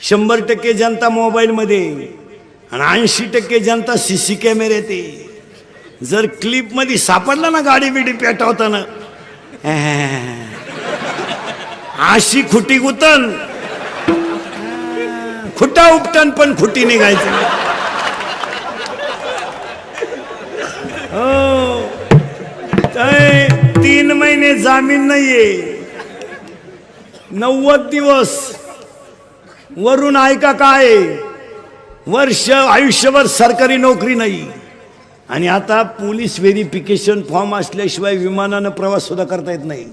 शंभर टक्के जनता मोबाईलमध्ये. आणि ऐंशी टक्के जनता सी सी कॅमेरे ते जर क्लिपमध्ये सापडला ना गाडी बिडी पेटवताना. अशी खुटी गुतन. खुटा उपटन पण खुटी निघायची. हो. तीन महिने जामीन नाहीये. नव्वद दिवस. वरून ऐका काय? वर्ष आयुष्यभर सरकारी नोकरी नाही. आणि आता पोलीस व्हेरिफिकेशन फॉर्म असल्याशिवाय विमानानं प्रवास सुद्धा करता येत नाही.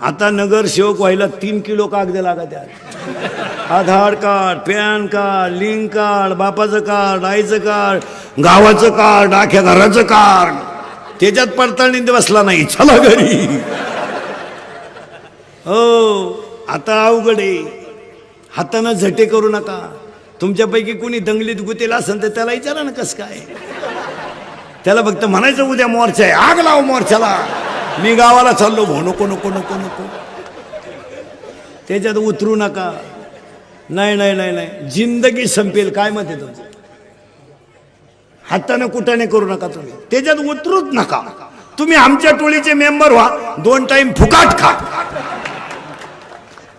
आता नगरसेवक व्हायला तीन किलो कागद लागत आहेत Aadhaar card PAN card link card बापाचं कार्ड आईचं कार्ड गावाचं कार्ड आख्या घराचं कार्ड. त्याच्यात पडताळणी बसला नाही. चला घरी. हो आता अवघड आहे. हातानं झटे करू नका. तुमच्यापैकी कोणी दंगलीत गुतेला असेल तर त्याला विचारा ना कसं काय. त्याला फक्त म्हणायचं उद्या मोर्चा आहे. आग लाव मोर्चाला. मी गावाला चाललो भो नको नको नको नको. त्याच्यात उतरू नका. नाही नाही नाही नाही. जिंदगी संपेल काय मत आहे तुमचं? हाताने कुटाने करू नका तुम्ही. त्याच्यात उतरूच नका. तुम्ही आमच्या टोळीचे मेंबर व्हा. दोन टाइम फुकाट खा.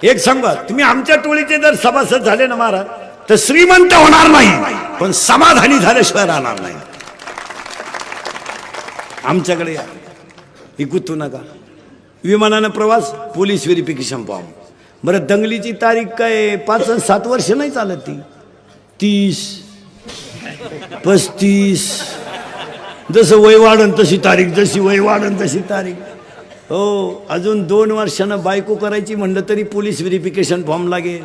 एक सांगा तुम्ही आमच्या टोळीचे जर सभासद झाले ना महाराज तर श्रीमंत होणार नाही पण समाधानी झाल्याशिवाय राहणार नाही. आमच्याकडे या. ही नका. विमानानं प्रवास पोलीस व्हेरिफिकेशन फॉर्म. बरं दंगलीची तारीख काय पाच सात वर्ष नाही चालत ती. तीस पस्तीस. जसं वय वाढन तशी तारीख जशी वय वाढन तशी तारीख. हो अजून दोन वर्षानं बायको करायची म्हणलं तरी पोलीस व्हेरिफिकेशन फॉर्म लागेल.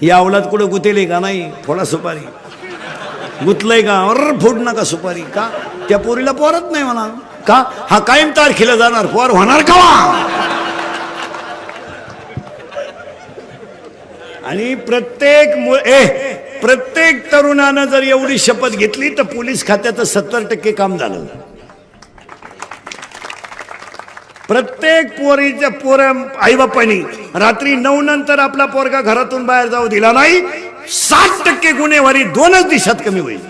या अवलात कुठं गुतेले का नाही? थोडा सुपारी. गुतलंय का? अर फोड नका सुपारी. का? त्या पोरीला पोरत नाही म्हणा. का? हा कायम तारखेला जाणार. पोर होणार का आणि प्रत्येक मु- ए प्रत्येक तरुणानं जर एवढी शपथ घेतली तर पोलीस खात्याचं सत्तर टक्के काम झालं. प्रत्येक पोरीच्या पोर आईबापांनी रात्री नऊ नंतर आपला पोरगा घरातून बाहेर जाऊ दिला नाही साठ टक्के गुन्हेवारी दोनच दिवसात कमी होईल.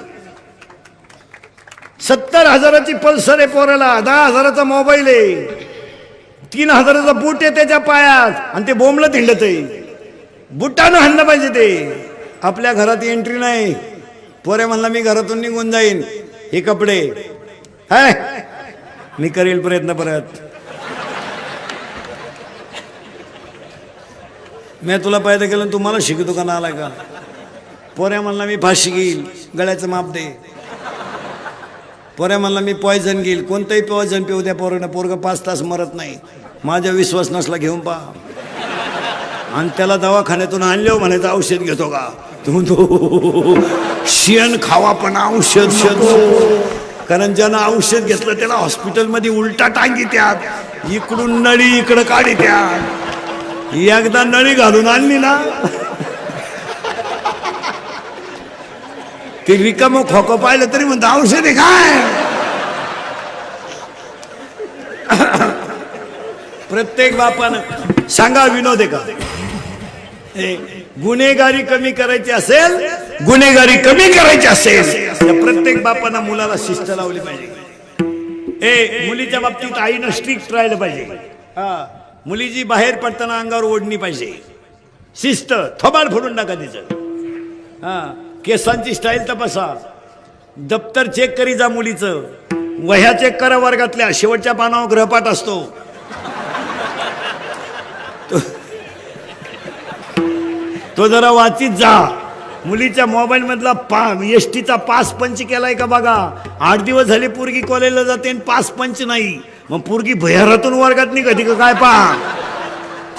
सत्तर हजाराची पल्सर आहे पोराला दहा हजाराचा मोबाईल आहे. तीन हजाराचा बूट आहे त्याच्या पायात आणि ते बोंबलं धिंडत आहे. बुटानं हाणलं पाहिजे ते. आपल्या घरात एंट्री नाही. पोरे म्हणला मी घरातून निघून जाईन हे कपडे. हाय. मी करेल प्रयत्न परत. मी तुला पायदा केलं तू मला शिकतो का ना आलाय का? पोऱ्या म्हणला मी फाशी घेईल. गळ्याचं माप दे. पोऱ्या म्हणला मी पॉयझन घेईल. कोणतंही पॉयझन पिऊ त्या पोरानं. पोरगं पाच तास मरत नाही. माझा विश्वास नसला घेऊन पहा आणि त्याला दवाखान्यातून आणल्यावर म्हणायचं औषध घेतो का? तू तो शेण खावा पण औषध शोध कारण ज्यानं औषध घेतलं त्याला हॉस्पिटलमध्ये उलटा टांगी त्यात. इकडून नळी इकडं काढी त्यात. एकदा नळी घालून आणली ना ते रिकाम खोकं पाहिलं तरी म्हणतो औषध आहे काय प्रत्येक बापानं सांगा विनोद आहे का? हे, गुन्हेगारी कमी करायची असेल गुन्हेगारी कमी करायची असेल प्रत्येक बापानं मुलाला शिस्त लावली पाहिजे. ए मुलीच्या बाबतीत आईनं स्ट्रिक्ट राहिलं पाहिजे. हा. मुलीची बाहेर पडताना अंगावर ओढणी पाहिजे. शिस्त थोबाड फोडून टाका तिचं. हा केसांची स्टाईल तपासा. दप्तर चेक करी जा मुलीचं. वह्या चेक करा वर्गातल्या. शेवटच्या पानावर ग्रहपाठ असतो. तो जरा वाचित जा. मुलीच्या मोबाईल मधला पा एस टीचा पास पंच केलाय का बघा. आठ दिवस झाले पोरगी कॉलेजला जाते आणि पास पंच नाही. मग पोरगी भयारातून वर्गात निघते का काय पहा?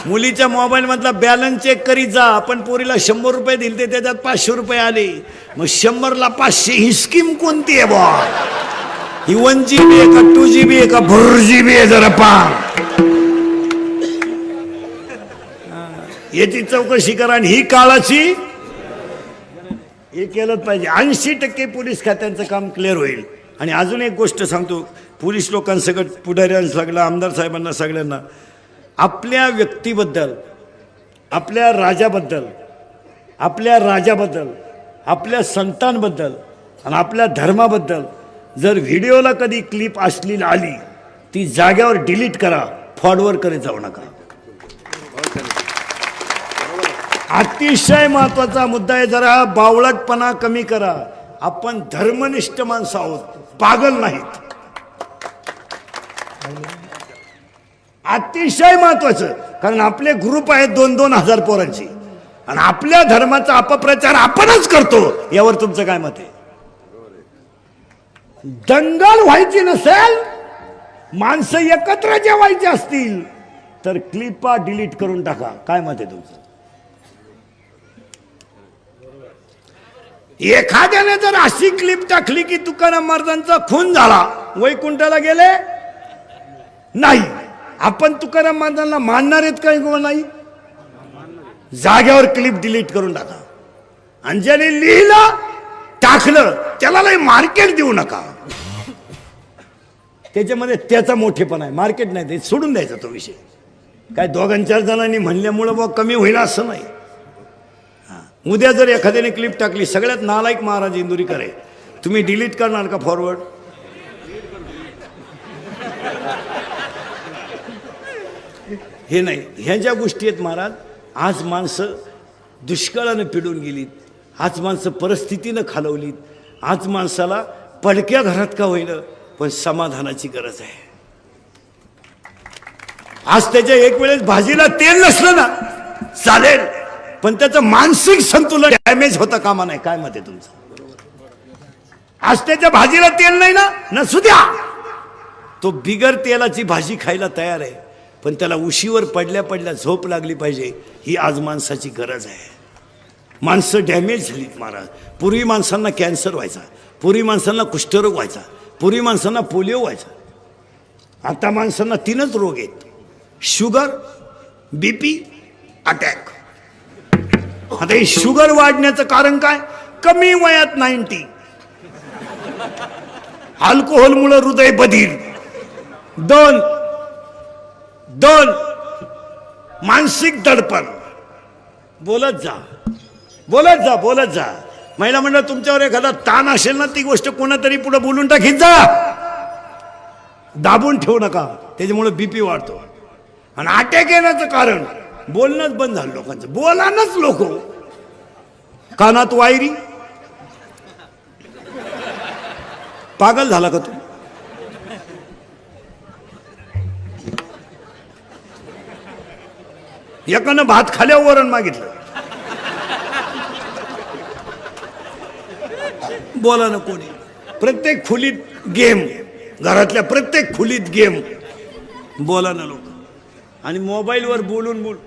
मुलीच्या मोबाईल मधला बॅलन्स चेक करीत जा. आपण पोरीला शंभर रुपये दिले ते त्याच्यात पाचशे रुपये आले. मग शंभरला पाचशे ही स्कीम कोणती आहे बा ही वन जी बी आहे का टू जी बी आहे का? फोर जी बी आहे जरा पा याची चौकशी करा आणि ही काळाची हे केलंच पाहिजे. ऐंशी टक्के पोलीस खात्यांचं काम क्लिअर होईल. आणि अजून एक गोष्ट सांगतो. पोलीस लोकांसकट पुढाऱ्यांना सगळं आमदार साहेबांना सगळ्यांना आपल्या व्यक्तीबद्दल आपल्या राजाबद्दल आपल्या राजाबद्दल आपल्या संतांबद्दल आणि आपल्या धर्माबद्दल जर व्हिडिओला कधी क्लिप असली आली ती जाग्यावर डिलीट करा फॉरवर्ड करत जाऊ नका. अतिशय महत्त्वाचा मुद्दा आहे जरा बावळटपणा कमी करा. आपण धर्मनिष्ठ माणसं आहोत पागल नाहीत. अतिशय महत्वाचं. कारण आपले ग्रुप आहेत दोन दोन हजार पोरांची. आणि आपल्या धर्माचा अपप्रचार आपणच करतो यावर तुमचं काय मत आहे? दंगल व्हायची नसेल माणसं एकत्र जेवायची असतील तर क्लिपा डिलीट करून टाका. काय मत आहे तुमचं? एखाद्याने जर अशी क्लिप टाकली की तुकाराम महाराजांचा खून झाला वैकुंठाला गेले नाही. आपण तुकाराम महाराजांना मानणार आहेत का किंवा नाही? जाग्यावर क्लिप डिलीट करून टाका. आणि ज्याने लिहिलं टाकलं त्याला नाही मार्केट देऊ नका. त्याच्यामध्ये त्याचा मोठेपण आहे. मार्केट नाही ते सोडून द्यायचा तो विषय. काय दोघां चार जणांनी म्हणल्यामुळं बा कमी होईल असं नाही. उद्या जर एखाद्याने क्लिप टाकली सगळ्यात नालायक महाराज इंदुरीकर आहे. तुम्ही डिलीट करणार का फॉरवर्ड हे नाही. ह्या ज्या गोष्टी आहेत महाराज आज माणसं दुष्काळानं पिडून गेलीत आज माणसं परिस्थितीनं खालवलीत आज माणसाला पडक्या घरात का होईना? पण समाधानाची गरज आहे. आज त्याच्या एक वेळेस भाजीला तेल नसलं ना चालेल. पण त्याचं मानसिक संतुलन डॅमेज होता कामा नाही. काय मत आहे तुमचं? आज त्याच्या भाजीला तेल नाही ना? नसू द्या तो बिगर तेलाची भाजी खायला तयार आहे. पण त्याला उशीवर पडल्या पडल्या झोप लागली पाहिजे. ही आज माणसाची गरज आहे. माणसं डॅमेज झालीत महाराज. पूर्वी माणसांना कॅन्सर व्हायचा. पूर्वी माणसांना कुष्ठरोग व्हायचा. पूर्वी माणसांना पोलिओ व्हायचा. आता माणसांना तीनच रोग आहेत. शुगर बीपी अटॅक आता हे शुगर वाढण्याचं कारण काय? कमी वयात नाईन्टी अल्कोहोलमुळं हृदय बधीर. दोन दोन मानसिक दडपण. बोलत जा. बोलत जा बोलत जा. महिला मंडळ तुमच्यावर एखादा ताण असेल ना ती गोष्ट कोणातरी पुढे बोलून टाकीत जा. दाबून ठेवू नका. त्याच्यामुळे बीपी वाढतो. आणि अटॅक येण्याचं कारण बोलणंच बंद झालं लोकांचं. बोलानच लोक हो. कानात वायरी. पागल झाला का तू? एकानं भात खाल्यावर वरण मागितलं. बोला ना कोणी. प्रत्येक खोलीत गेम घरातल्या प्रत्येक खोलीत गेम. बोला ना लोक. आणि मोबाईलवर बोलून बोल.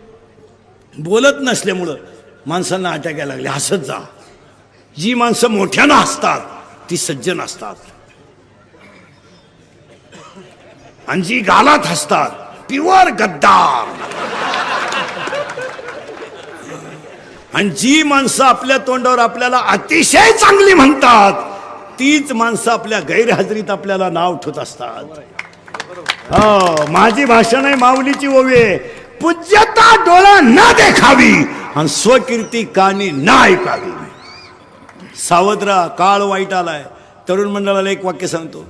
बोलत नसल्यामुळं माणसांना अटॅक यायला लागले. हसत जा. जी माणसं मोठ्यानं हसतात ती सज्जन असतात. आणि जी गालात हसतात प्युअर गद्दार. आणि जी माणसं आपल्या तोंडावर आपल्याला अतिशय चांगली म्हणतात तीच माणसं आपल्या गैरहजेरीत आपल्याला नाव ठेवत असतात. हो माझी भाषा नाही माऊलीची ओवी आहे. पूज्यता डोळा न देखावी आणि स्वकीर्ती कानी न ऐकावी. सावधरा काळ वाईट आलाय. तरुण मंडळाला एक वाक्य सांगतो.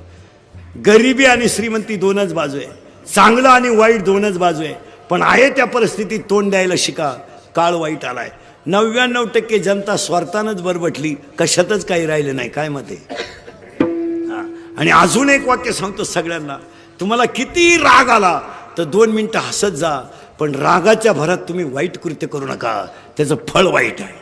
गरिबी आणि श्रीमंती दोनच बाजू आहे. चांगलं आणि वाईट दोनच बाजू आहे. पण आहे त्या परिस्थितीत तोंड द्यायला शिका. काळ वाईट आलाय. नव्याण्णव टक्के जनता स्वार्थानंच बरबटली. कशातच काही राहिलं नाही. काय मते? आणि अजून एक वाक्य सांगतो सगळ्यांना. तुम्हाला किती राग आला तर दोन मिनटं हसत जा. पण रागाच्या भरात तुम्ही वाईट कृत्य करू नका. त्याचं फळ वाईट आहे.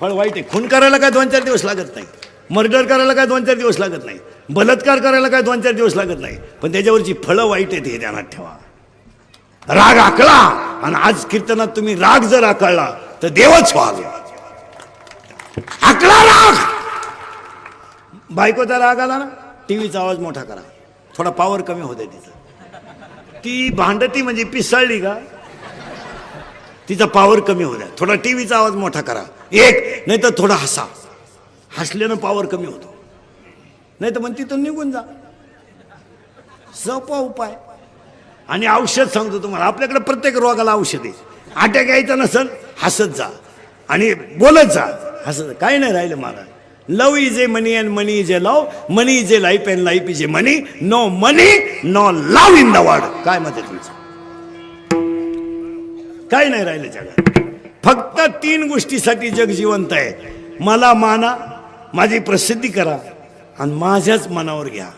फळ वाईट आहे. खून करायला काय दोन चार दिवस लागत नाही. मर्डर करायला काय दोन चार दिवस लागत नाही. बलात्कार करायला काय दोन चार दिवस लागत नाही. पण त्याच्यावरची फळं वाईट आहेत हे ध्यानात ठेवा. राग आकळा आणि आज कीर्तनात तुम्ही राग जर आकळला तर देवच व्हाल आकळा राग! बायकोचा राग आला ना टीव्हीचा आवाज मोठा करा. थोडा पॉवर कमी होते तिचा. ती भांडती म्हणजे पिसळली का? तिचा पॉवर कमी होत्या थोडा टीव्हीचा आवाज मोठा करा. एक नाही तर थोडा हसा. हसल्यानं पॉवर कमी होतो. नाही तर मग तिथून निघून जा. सोपा उपाय. आणि औषध सांगतो तुम्हाला आपल्याकडे प्रत्येक रोगाला औषध आहे. आट्या घ्यायचा नसल हसत जा. आणि बोलत जा. हसत काय नाही राहिलं मला love is a money and money is a love. Money is a life and life is a money. No money no love in the world. काय मत आहे तुमचं? काय नाही राहिलं जगात. फक्त तीन गोष्टीसाठी जग जिवंत आहे. मला माना माझी प्रसिद्धी करा आणि माझ्याच मनावर घ्या.